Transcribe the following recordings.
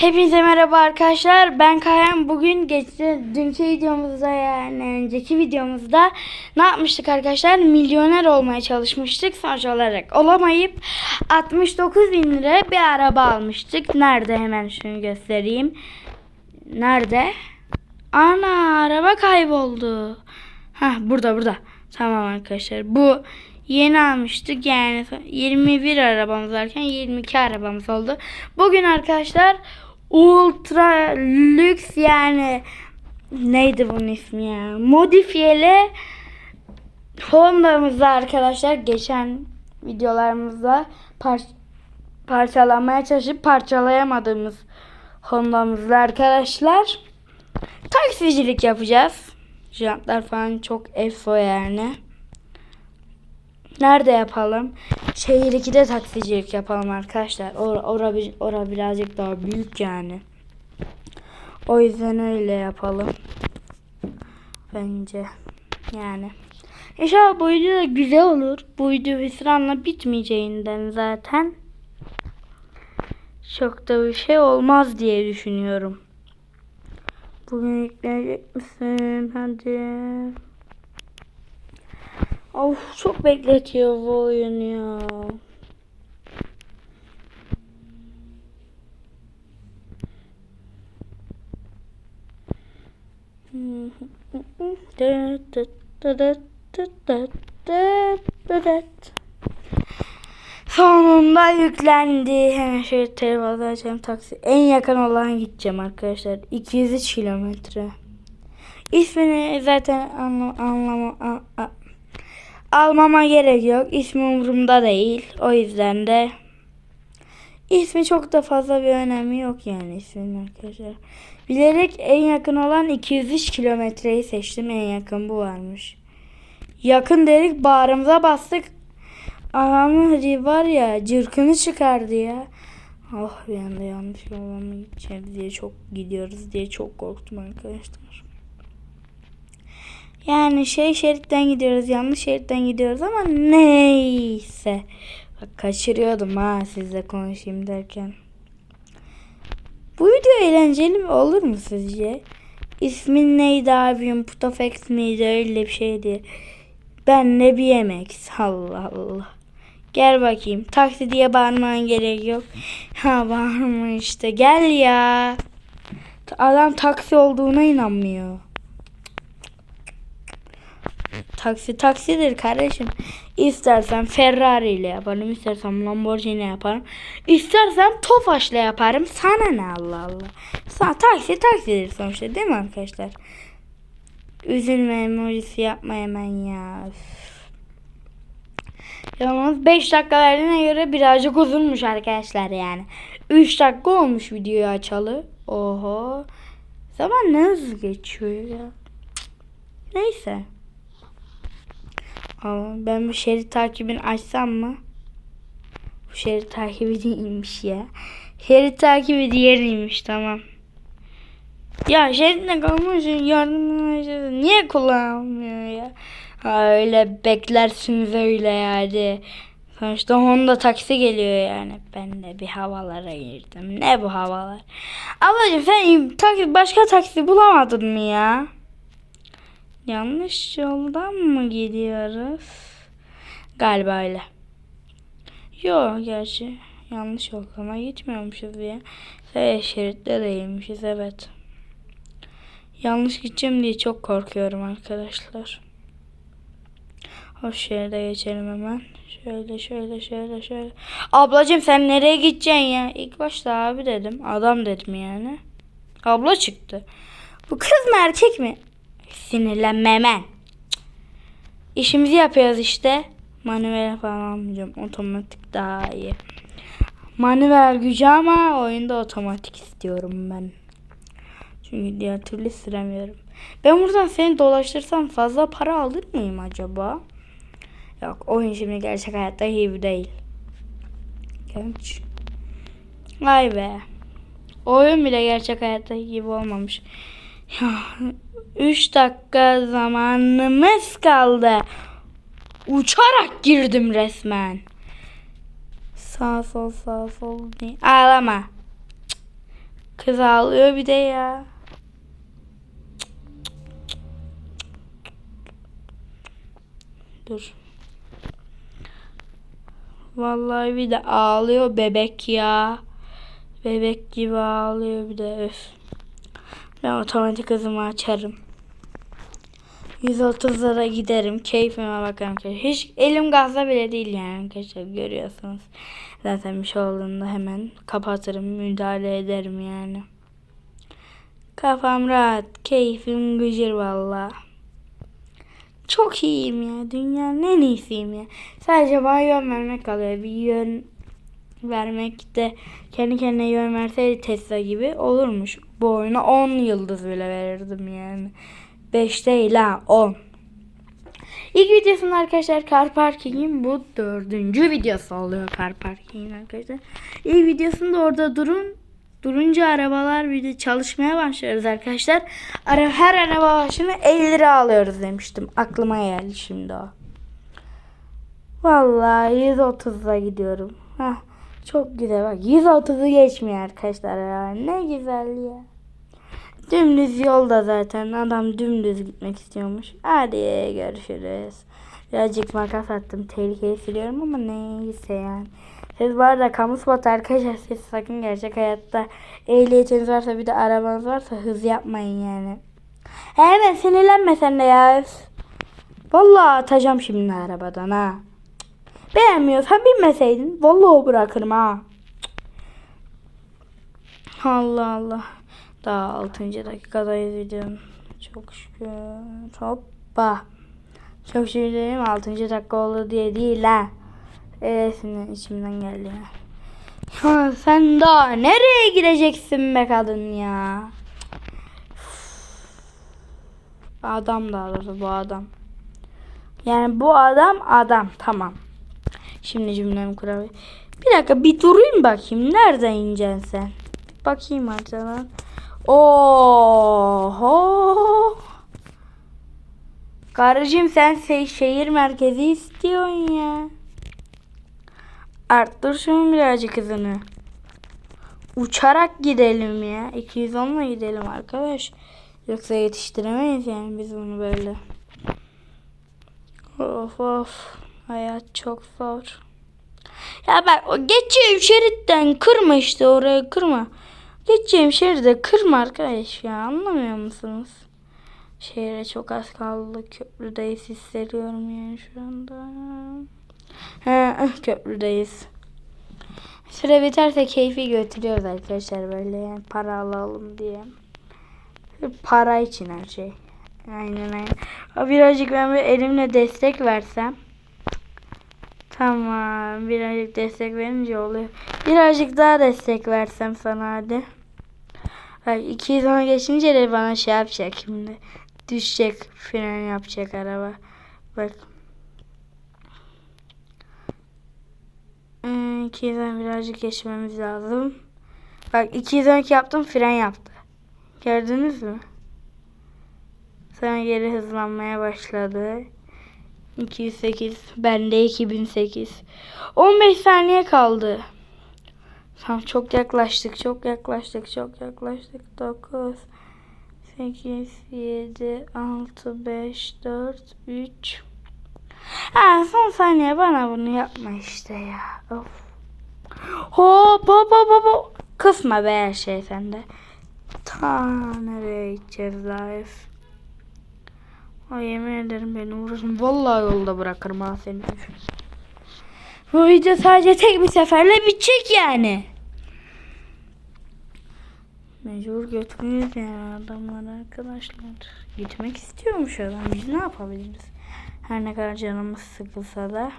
Hepinize merhaba arkadaşlar. Ben Kayan. Bugün geçti dünkü videomuzda yani önceki videomuzda ne yapmıştık arkadaşlar? Milyoner olmaya çalışmıştık. Sonuç olarak olamayıp 69 bin lira bir araba almıştık. Nerede hemen şunu göstereyim. Nerede? Ana araba kayboldu. Ha burada burada. Tamam arkadaşlar. Bu yeni almıştık. Yani 21 arabamız varken 22 arabamız oldu. Bugün arkadaşlar ultra lüks yani neydi bunun ismi ya? Modifiyeli Honda'mızda arkadaşlar geçen videolarımızda par parçalamaya çalışıp parçalayamadığımız Honda'mızda arkadaşlar taksicilik yapacağız. Jantlar falan çok efo yani. Nerede yapalım? Şehir 2'de taksicilik yapalım arkadaşlar. Ora, ora, ora birazcık daha büyük yani. O yüzden öyle yapalım. Bence. Yani. İnşallah bu video da güzel olur. Bu video hüsranla bitmeyeceğinden zaten. Çok da bir şey olmaz diye düşünüyorum. Bugün yüklenecek misin? Hadi. Of çok bekletiyor bu oyun ya. Sonunda yüklendi. Hemen şöyle telefonu açacağım taksi. En yakın olan gideceğim arkadaşlar. 203 kilometre. İsmini zaten anla, anlama, a- a- almama gerek yok. İsmi umurumda değil. O yüzden de ismi çok da fazla bir önemi yok yani ismin arkadaşlar. Bilerek en yakın olan 203 kilometreyi seçtim. En yakın bu varmış. Yakın dedik bağrımıza bastık. Anamın hadi var ya cırkını çıkardı ya. Oh bir anda yanlış yola mı gideceğiz diye çok gidiyoruz diye çok korktum arkadaşlar. Yani şey şeritten gidiyoruz yanlış şeritten gidiyoruz ama neyse. Bak kaçırıyordum ha sizle konuşayım derken. Bu video eğlenceli mi olur mu sizce? İsmin neydi abim? Putafex miydi? Öyle bir şeydi. Ben ne bir yemek. Allah Allah. Gel bakayım. Taksi diye bağırman gerek yok. Ha bağırma işte. Gel ya. Adam taksi olduğuna inanmıyor. Taksi taksidir kardeşim. İstersen Ferrari ile yaparım, istersen Lamborghini yaparım, istersen Tofaş'la yaparım. Sana ne Allah Allah. Sana taksi taksidir sonuçta değil mi arkadaşlar? Üzülme emojisi yapma hemen ya. Yalnız 5 dakika verdiğine göre birazcık uzunmuş arkadaşlar yani. 3 dakika olmuş videoyu açalı. Oho. Zaman ne hızlı geçiyor ya. Neyse. Ama ben bu şerit takibini açsam mı? Bu şerit takibi değilmiş ya. Şerit takibi diğeriymiş tamam. Ya şeritle kalmış yardım edeceğiz. Niye kullanmıyor ya? Ha, öyle beklersiniz öyle yani. Sonuçta Honda taksi geliyor yani. Ben de bir havalara girdim. Ne bu havalar? Ablacığım sen taksi, başka taksi bulamadın mı ya? Yanlış yoldan mı gidiyoruz? Galiba öyle. Yok gerçi yanlış yoldan gitmiyormuşuz ya. Ve şeritte evet. Yanlış gideceğim diye çok korkuyorum arkadaşlar. Hoş şeride geçelim hemen. Şöyle şöyle şöyle şöyle. Ablacığım sen nereye gideceksin ya? İlk başta abi dedim. Adam dedim yani. Abla çıktı. Bu kız mı erkek mi? Sinirlenme hemen. Cık. İşimizi yapıyoruz işte. Manuel falan almayacağım. Otomatik daha iyi. Manuel gücü ama oyunda otomatik istiyorum ben. Çünkü diğer türlü süremiyorum. Ben buradan seni dolaştırsam fazla para alır mıyım acaba? Yok oyun şimdi gerçek hayatta gibi değil. Genç. Vay be. Oyun bile gerçek hayatta gibi olmamış. Ya 3 dakika zamanımız kaldı. Uçarak girdim resmen. Sağ sol sağ sol. Ağlama. Kız ağlıyor bir de ya. Dur. Vallahi bir de ağlıyor bebek ya. Bebek gibi ağlıyor bir de öf. Ben otomatik hızımı açarım. 130'lara giderim. Keyfime bakarım. Hiç elim gazda bile değil yani arkadaşlar görüyorsunuz. Zaten bir şey olduğunda hemen kapatırım. Müdahale ederim yani. Kafam rahat. Keyfim gıcır valla. Çok iyiyim ya. Dünyanın en iyisiyim ya. Sadece bana yön vermek kalıyor. Bir yön vermek de kendi kendine yön verseydi Tesla gibi olurmuş. Bu oyuna 10 yıldız bile verirdim yani. 5 değil ha 10. İlk videosunda arkadaşlar Car Parking'in bu dördüncü videosu oluyor Car Parking'in arkadaşlar. İlk videosunda orada durun. Durunca arabalar bir de çalışmaya başlıyoruz arkadaşlar. Ara, her araba başına 50 lira alıyoruz demiştim. Aklıma geldi şimdi o. Vallahi 130'a gidiyorum. Heh, çok güzel bak. 130'u geçmiyor arkadaşlar ya. Ne güzel ya. Dümdüz yolda zaten. Adam dümdüz gitmek istiyormuş. Hadi görüşürüz. Birazcık makas attım. Tehlikeyi siliyorum ama neyse yani. Siz bu arada kamu spotu arkadaşlar siz sakın gerçek hayatta ehliyetiniz varsa bir de arabanız varsa hız yapmayın yani. Hemen sinirlenme sen de ya. Vallahi atacağım şimdi arabadan ha. Beğenmiyorsan binmeseydin. Vallahi bırakırım ha. Allah Allah. Daha 6. dakikadayız videonun. Çok şükür. Hoppa. Çok şükür dedim 6. dakika oldu diye değil ha. Eresinin içimden geldi ya. Sen daha nereye gireceksin be kadın ya? Adam da doğrusu bu adam. Yani bu adam adam tamam. Şimdi cümlemi kurabilirim. Bir dakika bir durayım bakayım. Nereden ineceksin sen? Bir bakayım harcadan. Oho. Karıcığım sen şey, şehir merkezi istiyorsun ya. Arttır şunu birazcık hızını. Uçarak gidelim ya. 210 ile gidelim arkadaş. Yoksa yetiştiremeyiz yani biz bunu böyle. Of of. Hayat çok zor. Ya bak o geçeceğim şeritten kırma işte oraya kırma. Geçeceğim şeride kırma arkadaş ya anlamıyor musunuz? Şehre çok az kaldı. Köprüdeyiz hissediyorum yani şu anda. Ha, ah, köprüdeyiz. Süre biterse keyfi götürüyoruz arkadaşlar böyle yani para alalım diye. Para için her şey. Aynen aynen. Birazcık ben bir elimle destek versem. Tamam. Birazcık destek verince oluyor. Birazcık daha destek versem sana hadi. Bak 200 ona geçince de bana şey yapacak şimdi. Düşecek. Fren yapacak araba. Bak. Hmm, 200'den birazcık geçmemiz lazım. Bak 212 yaptım fren yaptı. Gördünüz mü? Sonra geri hızlanmaya başladı. 208. Bende 2008. 15 saniye kaldı. Tamam çok yaklaştık. Çok yaklaştık. Çok yaklaştık. 9 8 7 6 5 4 3 Ha son saniye bana bunu yapma işte ya. Of. Hop hop hop hop. Kısma be her şey sende. Ta nereye gideceğiz live? Ay yemin ederim beni uğraşın. Vallahi yolda bırakırım ha seni. Bu video sadece tek bir seferle bitecek yani. Mecbur götürüyoruz yani adamlar arkadaşlar. Gitmek istiyormuş adam. Biz ne yapabiliriz? Her ne kadar canımız sıkılsa da.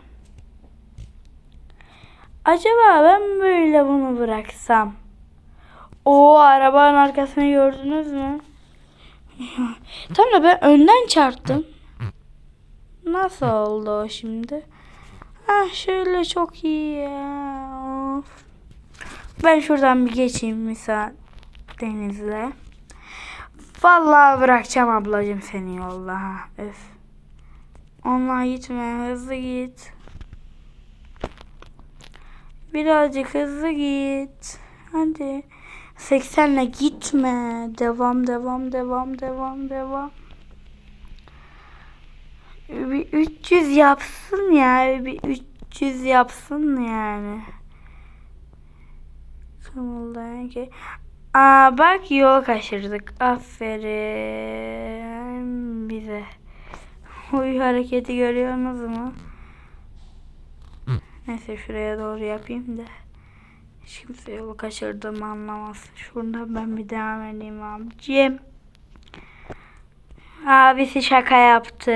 Acaba ben böyle bunu bıraksam? O arabanın arkasını gördünüz mü? Tam da ben önden çarptım. Nasıl oldu o şimdi? Ha şöyle çok iyi ya. Of. Ben şuradan bir geçeyim misal denizle. Vallahi bırakacağım ablacığım seni yolda ha. Öf. Onunla gitme hızlı git. Birazcık hızlı git. Hadi. 80'le gitme. Devam devam devam devam devam. Bir 300 yapsın ya. Bir 300 yapsın yani. Kımıldayan ki. Aa bak yol kaçırdık. Aferin bize. Oy hareketi görüyorsunuz mu? Neyse şuraya doğru yapayım da. Hiç kimse yolu kaçırdığımı anlamaz. Şuradan ben bir devam edeyim abicim. Abisi şaka yaptı.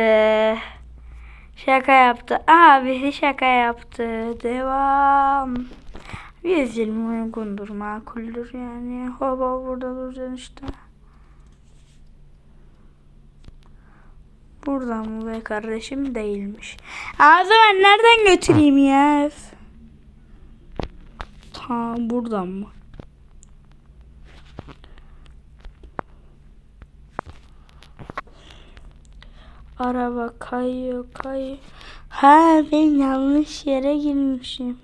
Şaka yaptı. Abisi şaka yaptı. Devam. 120 uygundur, makuldür yani. Hava burada duracaksın işte. Buradan mı be kardeşim değilmiş. O zaman nereden götüreyim ya? Ta buradan mı? Araba kayıyor kayıyor. Ha ben yanlış yere girmişim.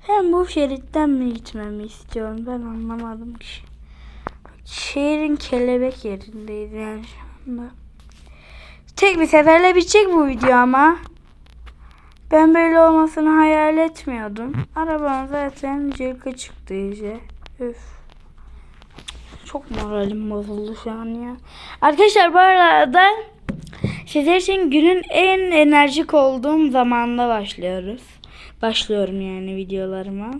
Hem bu şeritten mi gitmemi istiyorum ben anlamadım ki. Şehrin kelebek yerindeyiz yani şu anda. Tek bir seferle bitecek bu video ama. Ben böyle olmasını hayal etmiyordum. Arabanın zaten cırkı çıktı iyice. Üf. Çok moralim bozuldu şu an ya. Arkadaşlar bu arada sizler için günün en enerjik olduğum zamanda başlıyoruz. Başlıyorum yani videolarıma.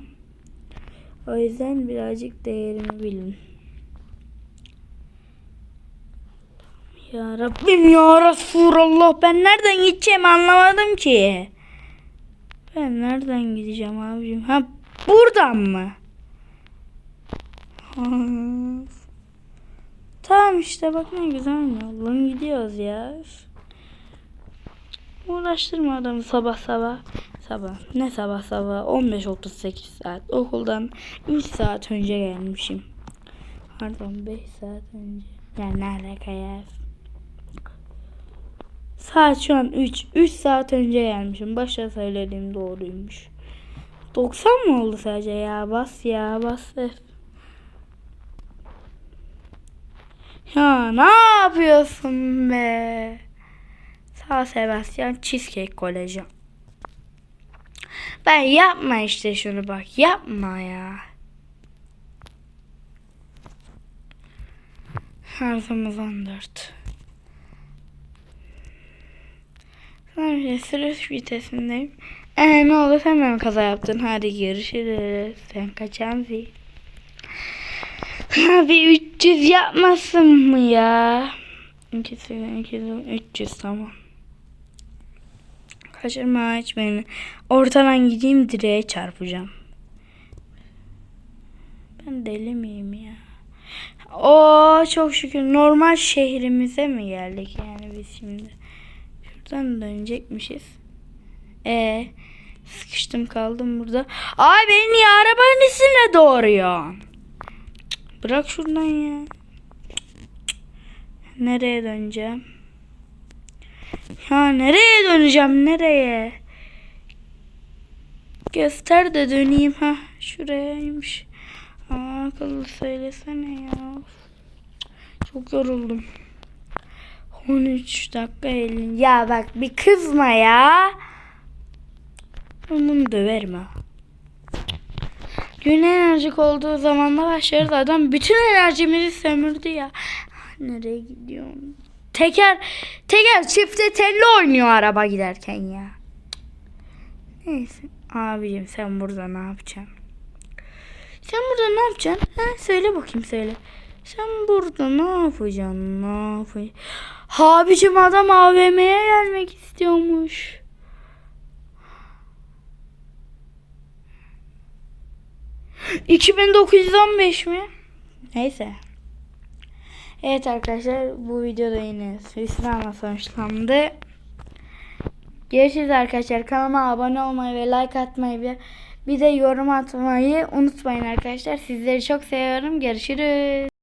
O yüzden birazcık değerimi bilin. Ya Rabbim ya Resulallah ben nereden gideceğim anlamadım ki. Ben nereden gideceğim abicim? Ha buradan mı? Tamam işte bak ne güzel yoldan gidiyoruz ya. Uğraştırma adamı sabah sabah. Sabah. Ne sabah sabah? 15-38 saat. Okuldan 3 saat önce gelmişim. Pardon 5 saat önce. Yani ne alaka ya? Saat şu an 3. 3 saat önce gelmişim. Başta söylediğim doğruymuş. 90 mı oldu sadece ya? Bas ya bas. Ya ne yapıyorsun be? Sağ Sebastian Cheesecake Koleji. Ben yapma işte şunu bak. Yapma ya. Hızımız 14. Sonra sürüş vitesindeyim. Ee, ne oldu sen mi kaza yaptın? Hadi görüşürüz. Sen kaçansın. Abi 300 yapmasın mı ya? 200, 200, 300 tamam. Kaçırma hiç beni. Ortadan gideyim direğe çarpacağım. Ben deli miyim ya? Oo çok şükür normal şehrimize mi geldik yani biz şimdi? Şuradan dönecekmişiz. E sıkıştım kaldım burada. Ay beni arabanın üstüne doğruyor? Bırak şuradan ya. Nereye döneceğim? Ya nereye döneceğim? Nereye? Göster de döneyim ha. Şurayaymış. Aa, akıllı söylesene ya. Çok yoruldum. 13 dakika 50. Ya bak bir kızma ya. Bunu döverim ha. Gün enerjik olduğu zamanla başlarız. Adam bütün enerjimizi sömürdü ya. Nereye gidiyorum? Teker teker çifte telli oynuyor araba giderken ya. Neyse. Abicim sen burada ne yapacaksın? Sen burada ne yapacaksın? Ha, söyle bakayım söyle. Sen burada ne yapacaksın? Ne yapacaksın? Abicim adam AVM'ye gelmek istiyormuş. ...2915 mi? Neyse. Evet arkadaşlar bu videoda yine hüsranla sonuçlandı. Görüşürüz arkadaşlar. Kanalıma abone olmayı ve like atmayı ve bir de yorum atmayı unutmayın arkadaşlar. Sizleri çok seviyorum. Görüşürüz.